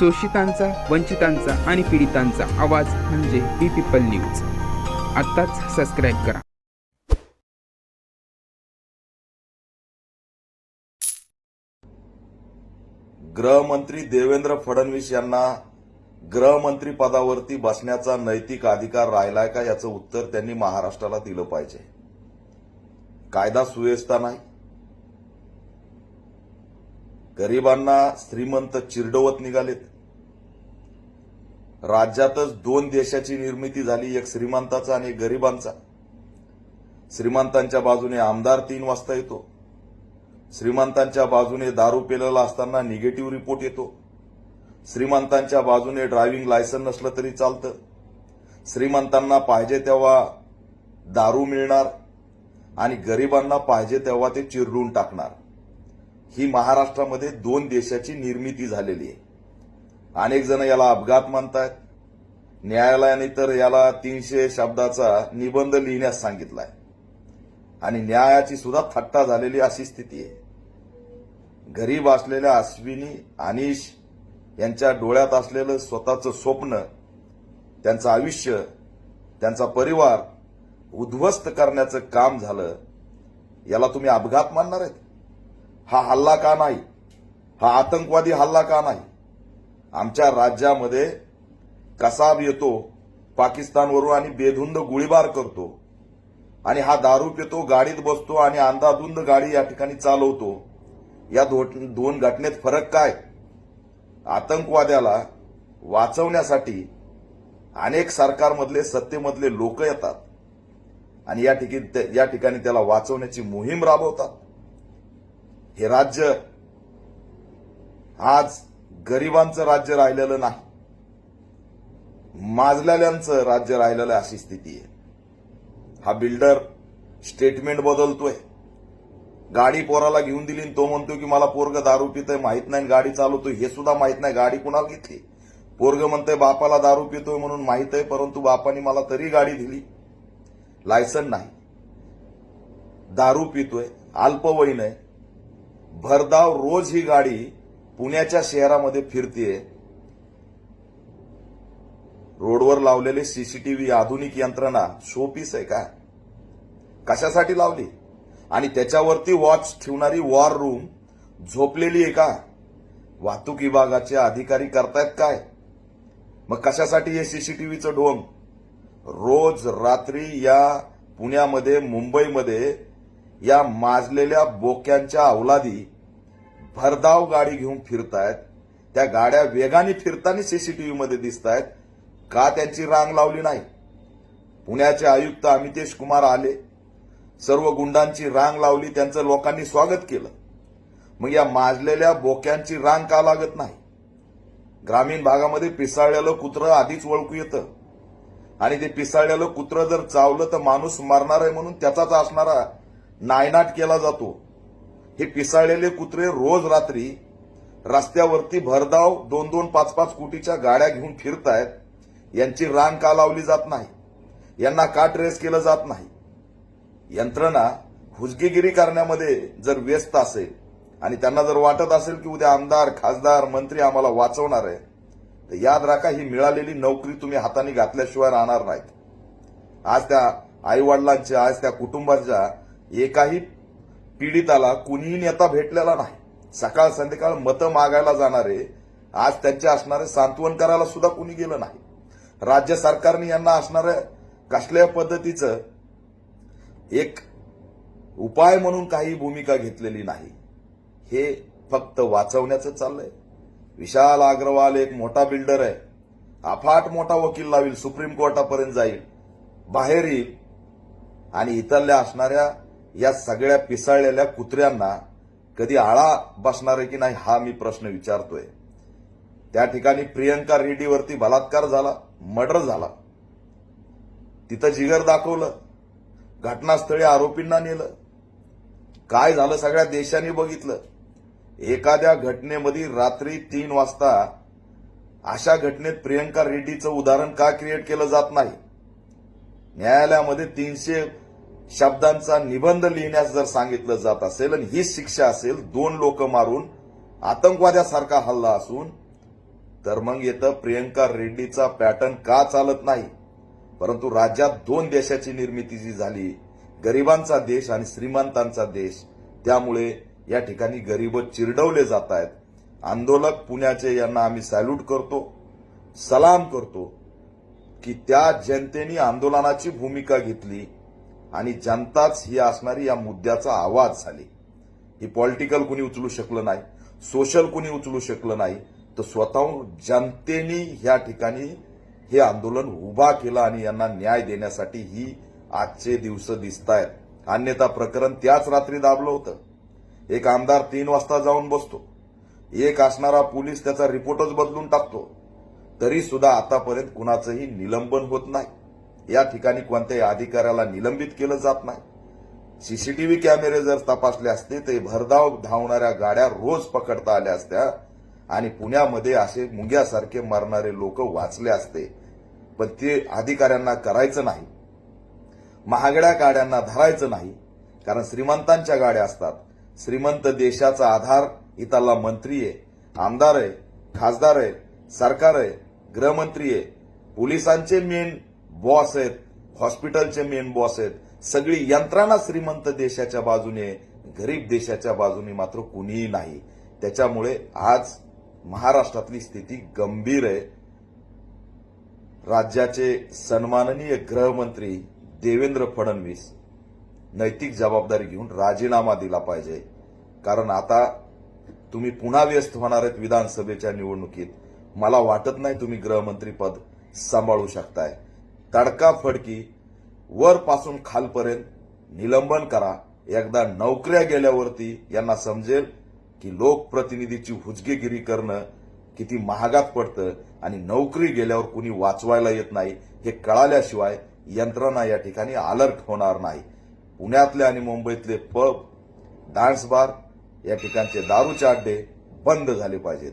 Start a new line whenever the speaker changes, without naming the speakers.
शोषितांचा वंचितांचा आणि पीडितांचा आवाज म्हणजे बी पीपल न्यूज. आत्ताच सबस्क्राईब करा.
गृहमंत्री देवेंद्र फडणवीस यांना गृहमंत्री पदावरती बसण्याचा नैतिक अधिकार राहिलाय का याचं उत्तर त्यांनी महाराष्ट्राला दिलं पाहिजे. कायदा सुव्यवस्था नाही. गरिबांना श्रीमंत चिरडवत निघालेत. राज्यातच दोन देशाची निर्मिती झाली एक श्रीमंताचा आणि एक गरिबांचा. श्रीमंतांच्या बाजूने आमदार तीन वाजता येतो. श्रीमंतांच्या बाजूने दारू पेलेला असताना निगेटिव्ह रिपोर्ट येतो. श्रीमंतांच्या बाजूने ड्रायव्हिंग लायसन नसलं तरी चालतं. श्रीमंतांना पाहिजे तेव्हा दारू मिळणार आणि गरिबांना पाहिजे तेव्हा ते चिरडून टाकणार. ही महाराष्ट्रामध्ये दोन देशाची निर्मिती झालेली आहे. अनेक जण याला अपघात मानतायत न्यायालयाने तर याला तीनशे शब्दाचा निबंध लिहिण्यास सांगितलाय. आणि न्यायाची सुद्धा थट्टा झालेली अशी स्थिती आहे. गरीब असलेल्या अश्विनी अनिश यांच्या डोळ्यात असलेलं स्वतःचं स्वप्न त्यांचं आयुष्य त्यांचा परिवार उद्ध्वस्त करण्याचं काम झालं याला तुम्ही अपघात मानणार आहेत? हा हल्ला का नाही? हा आतंकवादी हल्ला का नाही? आमच्या राज्यामध्ये कसाब येतो पाकिस्तानवरून आणि बेधुंद गोळीबार करतो. आणि हा दारू पितो गाडीत बसतो आणि अंधाधुंद गाडी या ठिकाणी चालवतो. या दोन घटनेत फरक काय? आतंकवाद्याला वाचवण्यासाठी अनेक सरकारमधले सत्तेमधले लोक येतात. आणि या ठिकाणी या ठिकाणी त्याला वाचवण्याची मोहीम राबवतात. हे राज्य आज गरिबांचं राज्य राहिलेलं नाही. माजलेल्यांचं राज्य राहिलेलं अशी स्थिती आहे. हा बिल्डर स्टेटमेंट बदलतोय. गाडी पोराला घेऊन दिली आणि तो म्हणतो की मला पोरग दारू पितोय माहीत नाही आणि गाडी चालवतोय. हे सुद्धा माहीत नाही गाडी कुणाला घेतली पोरग म्हणतोय बापाला दारू पितोय म्हणून माहीत आहे परंतु बापाने मला तरी गाडी दिली. लायसन नाही. दारू पितोय अल्पवयीन आहे. भरधाव रोज ही गाडी पुण्याच्या शहरामध्ये फिरतीये. रोडवर लावलेले सीसीटीव्ही आधुनिक यंत्रणा शोपीस आहे का? कशासाठी लावली? आणि त्याच्यावरती वॉच ठेवणारी वॉर रूम झोपलेली आहे का? वाहतूक विभागाचे अधिकारी करतायत काय? मग कशासाठी हे सीसीटीव्हीचं ढोंग? रोज रात्री या पुण्यामध्ये मुंबईमध्ये या माजलेल्या बोक्यांच्या अवलादी भरधाव गाडी घेऊन फिरतायत. त्या गाड्या वेगाने फिरताना सीसीटीव्ही मध्ये दिसत आहेत का त्यांची रांग लावली नाही? पुण्याचे आयुक्त अमितेश कुमार आले. सर्व गुंडांची रांग लावली त्यांचं लोकांनी स्वागत केलं. मग या माजलेल्या बोक्यांची रांग का लागत नाही? ग्रामीण भागामध्ये पिसाळलेलं कुत्रं आधीच ओळखू येतं. आणि ते पिसाळलेलं कुत्रं जर चावलं तर माणूस मरणार आहे म्हणून त्याचाच असणारा नायनाट केला जातो. हे पिसाळलेले कुत्रे रोज रात्री रस्त्यावरती भरधाव दोन दोन पाच पाच कोटीच्या गाड्या घेऊन फिरतायत. यांची रांग का लावली जात नाही? यांना का ट्रेस केलं जात नाही? यंत्रणा हुजगीगिरी करण्यामध्ये जर व्यस्त असेल आणि त्यांना जर वाटत असेल की उद्या आमदार खासदार मंत्री आम्हाला वाचवणार आहे तर याद राखा ही मिळालेली नोकरी तुम्ही हाताने घातल्याशिवाय राहणार नाहीत. आज त्या आईवडिलांच्या आज त्या कुटुंबाच्या एकाही पीडिताला कुणीही नेता भेटलेला नाही. सकाळ संध्याकाळ मतं मागायला जाणारे आज त्यांचे असणारे सांत्वन करायला सुद्धा कुणी गेलं नाही. राज्य सरकारने यांना असणाऱ्या कसल्या पद्धतीचं एक उपाय म्हणून काही भूमिका घेतलेली नाही. हे फक्त वाचवण्याचं चाललंय. विशाल अग्रवाल एक मोठा बिल्डर आहे. अफाट मोठा वकील लावील सुप्रीम कोर्टापर्यंत जाईल. बाहेर येईल. आणि इथल्या असणाऱ्या या सगळ्या पिसाळलेल्या कुत्र्यांना कधी आळा बसणार आहे की नाही हा मी प्रश्न विचारतोय. त्या ठिकाणी प्रियंका रेड्डीवरती बलात्कार झाला मर्डर झाला. तिथं जिगर दाखवलं घटनास्थळी आरोपींना नेलं. काय झालं सगळ्या देशांनी बघितलं. एखाद्या घटनेमध्ये रात्री तीन वाजता अशा घटनेत प्रियंका रेड्डीचं उदाहरण का क्रिएट केलं जात नाही? न्यायालयामध्ये तीनशे शब्दांचा निबंध लिहिण्यास जर सांगितलं जात असेल आणि ही शिक्षा असेल दोन लोक मारून आतंकवाद्यासारखा हल्ला असून तर मग येतं प्रियंका रेड्डीचा पॅटर्न का चालत नाही? परंतु राज्यात दोन देशाची निर्मिती जी झाली गरिबांचा देश आणि श्रीमंतांचा देश त्यामुळे या ठिकाणी गरीब चिरडवले जात आहेत. आंदोलक पुण्याचे यांना आम्ही सॅल्यूट करतो सलाम करतो की त्या जनतेने आंदोलनाची भूमिका घेतली आणि जनताच ही असणारी या मुद्द्याचा आवाज झाली. ही पॉलिटिकल कुणी उचलू शकलं नाही सोशल कुणी उचलू शकलं नाही तर स्वतःहून जनतेने ह्या ठिकाणी हे आंदोलन उभा केलं आणि यांना न्याय देण्यासाठी ही आजचे दिवस दिसत आहेत अन्यथा प्रकरण त्याच रात्री दाबलं होतं. एक आमदार तीन वाजता जाऊन बसतो. एक असणारा पोलीस त्याचा रिपोर्टच बदलून टाकतो. तरी सुद्धा आतापर्यंत कुणाचंही निलंबन होत नाही. या ठिकाणी कोणत्याही अधिकाऱ्याला निलंबित केलं जात नाही. सीसीटीव्ही कॅमेरे जर तपासले असते तर भरधाव धावणाऱ्या गाड्या रोज पकडता आल्या असत्या आणि पुण्यामध्ये असे मुंग्यासारखे मरणारे लोक वाचले असते. पण ते अधिकाऱ्यांना करायचं नाही. महागड्या गाड्यांना धरायचं नाही कारण श्रीमंतांच्या गाड्या असतात. श्रीमंत देशाचा आधार इथला मंत्री आहे आमदार आहे खासदार आहे सरकार आहे गृहमंत्री आहे. पोलिसांचे मेन बॉस आहेत हॉस्पिटलचे मेन बॉस आहेत. सगळी यंत्रणा श्रीमंत देशाच्या बाजूने गरीब देशाच्या बाजूने मात्र कुणीही नाही. त्याच्यामुळे आज महाराष्ट्रातली स्थिती गंभीर आहे. राज्याचे सन्माननीय गृहमंत्री देवेंद्र फडणवीस नैतिक जबाबदारी घेऊन राजीनामा दिला पाहिजे. कारण आता तुम्ही पुन्हा व्यस्त होणार आहेत विधानसभेच्या निवडणुकीत. मला वाटत नाही तुम्ही गृहमंत्री पद सांभाळू शकताय. तडकाफडकी वरपासून खालपर्यंत निलंबन करा. एकदा नोकऱ्या गेल्यावरती यांना समजेल की लोकप्रतिनिधीची हुजगेगिरी करणं किती महागात पडतं आणि नोकरी गेल्यावर कुणी वाचवायला येत नाही हे कळाल्याशिवाय यंत्रणा या ठिकाणी अलर्ट होणार नाही. पुण्यातले आणि मुंबईतले पब डान्स बार या ठिकाणचे दारूचे अड्डे बंद झाले पाहिजेत.